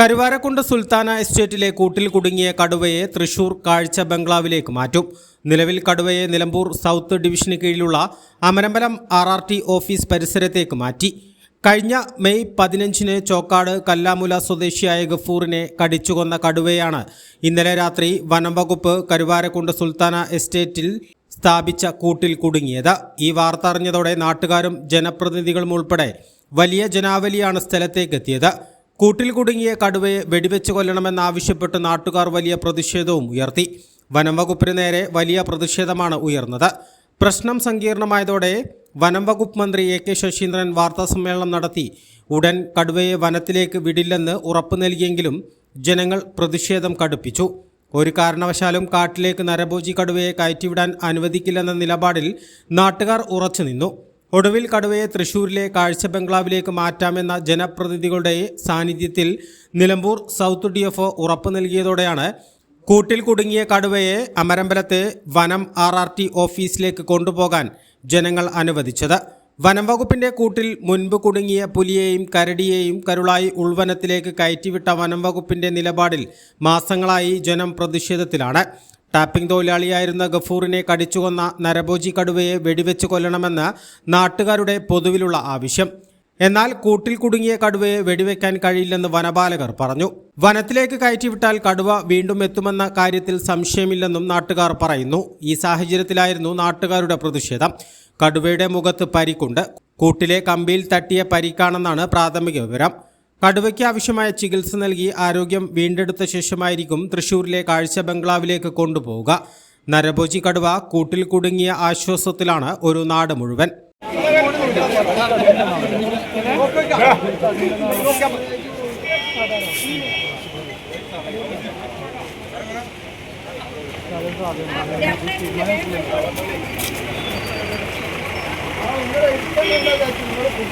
കരുവാരക്കുണ്ട് സുൽത്താന എസ്റ്റേറ്റിലെ കൂട്ടിൽ കുടുങ്ങിയ കടുവയെ തൃശൂർ കാഴ്ച ബംഗ്ലാവിലേക്ക് മാറ്റും. നിലവിൽ കടുവയെ നിലമ്പൂർ സൗത്ത് ഡിവിഷന് കീഴിലുള്ള Amarambalam R R T office പരിസരത്തേക്ക് മാറ്റി. കഴിഞ്ഞ മെയ് പതിനഞ്ചിന് ചോക്കാട് കല്ലാമുല സ്വദേശിയായ ഗഫൂറിനെ കടിച്ചുകൊന്ന കടുവയാണ് ഇന്നലെ രാത്രി വനം വകുപ്പ് കരുവാരക്കുണ്ട് സുൽത്താന എസ്റ്റേറ്റിൽ സ്ഥാപിച്ച കൂട്ടിൽ കുടുങ്ങിയത്. ഈ വാർത്ത അറിഞ്ഞതോടെ നാട്ടുകാരും ജനപ്രതിനിധികളും ഉൾപ്പെടെ വലിയ ജനാവലിയാണ് സ്ഥലത്തേക്കെത്തിയത് കൂട്ടിൽ കുടുങ്ങിയ കടുവയെ വെടിവെച്ച് കൊല്ലണമെന്നാവശ്യപ്പെട്ട് നാട്ടുകാർ വലിയ പ്രതിഷേധവും ഉയർത്തി. വനംവകുപ്പിന് നേരെ വലിയ പ്രതിഷേധമാണ് ഉയർന്നത്. പ്രശ്നം സങ്കീർണമായതോടെ വനം വകുപ്പ് മന്ത്രി എ കെ ശശീന്ദ്രൻ വാർത്താസമ്മേളനം നടത്തി. ഉടൻ കടുവയെ വനത്തിലേക്ക് വിടില്ലെന്ന് ഉറപ്പു നൽകിയെങ്കിലും ജനങ്ങൾ പ്രതിഷേധം കടുപ്പിച്ചു. ഒരു കാരണവശാലും കാട്ടിലേക്ക് നരഭോജി കടുവയെ കയറ്റിവിടാൻ അനുവദിക്കില്ലെന്ന നിലപാടിൽ നാട്ടുകാർ ഉറച്ചു നിന്നു ഒടുവിൽ കടുവയെ തൃശൂരിലെ കാഴ്ച ബംഗ്ലാവിലേക്ക് മാറ്റാമെന്ന ജനപ്രതിനിധികളുടെ സാന്നിധ്യത്തിൽ നിലമ്പൂർ സൗത്ത് ഡി എഫ് ഉറപ്പു നൽകിയതോടെയാണ് കൂട്ടിൽ കുടുങ്ങിയ കടുവയെ അമരമ്പലത്തെ വനം ആർ ആർ ടി ഓഫീസിലേക്ക് കൊണ്ടുപോകാൻ ജനങ്ങൾ അനുവദിച്ചത്. വനം വകുപ്പിന്റെ കൂട്ടിൽ മുൻപ് കുടുങ്ങിയ പുലിയെയും കരടിയെയും കരുളായി ഉൾവനത്തിലേക്ക് കയറ്റിവിട്ട വനം വകുപ്പിന്റെ നിലപാടിൽ മാസങ്ങളായി ജനം പ്രതിഷേധത്തിലാണ്. ടാപ്പിംഗ് തൊഴിലാളിയായിരുന്ന ഗഫൂറിനെ കടിച്ചുകൊന്ന നരഭോജി കടുവയെ വെടിവെച്ച് കൊല്ലണമെന്ന് നാട്ടുകാരുടെ പൊതുവിലുള്ള ആവശ്യം. എന്നാൽ കൂട്ടിൽ കുടുങ്ങിയ കടുവയെ വെടിവെക്കാൻ കഴിയില്ലെന്ന് വനപാലകർ പറഞ്ഞു. വനത്തിലേക്ക് കയറ്റിവിട്ടാൽ കടുവ വീണ്ടും എത്തുമെന്ന കാര്യത്തിൽ സംശയമില്ലെന്നും നാട്ടുകാർ പറയുന്നു. ഈ സാഹചര്യത്തിലായിരുന്നു നാട്ടുകാരുടെ പ്രതിഷേധം. കടുവയുടെ മുഖത്ത് പരിക്കുണ്ട്. കൂട്ടിലെ കമ്പിയിൽ തട്ടിയ പരിക്കാണെന്നാണ് പ്രാഥമിക വിവരം. കടുവയ്ക്ക് ആവശ്യമായ ചികിത്സ നൽകി ആരോഗ്യം വീണ്ടെടുത്ത ശേഷമായിരിക്കും തൃശൂരിലെ കാഴ്ച ബംഗ്ലാവിലേക്ക് കൊണ്ടുപോവുക. നരഭോജി കടുവ കൂട്ടിൽ കുടുങ്ങിയ ആശ്വാസത്തിലാണ് ഒരു നാട് മുഴുവൻ. A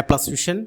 plus vision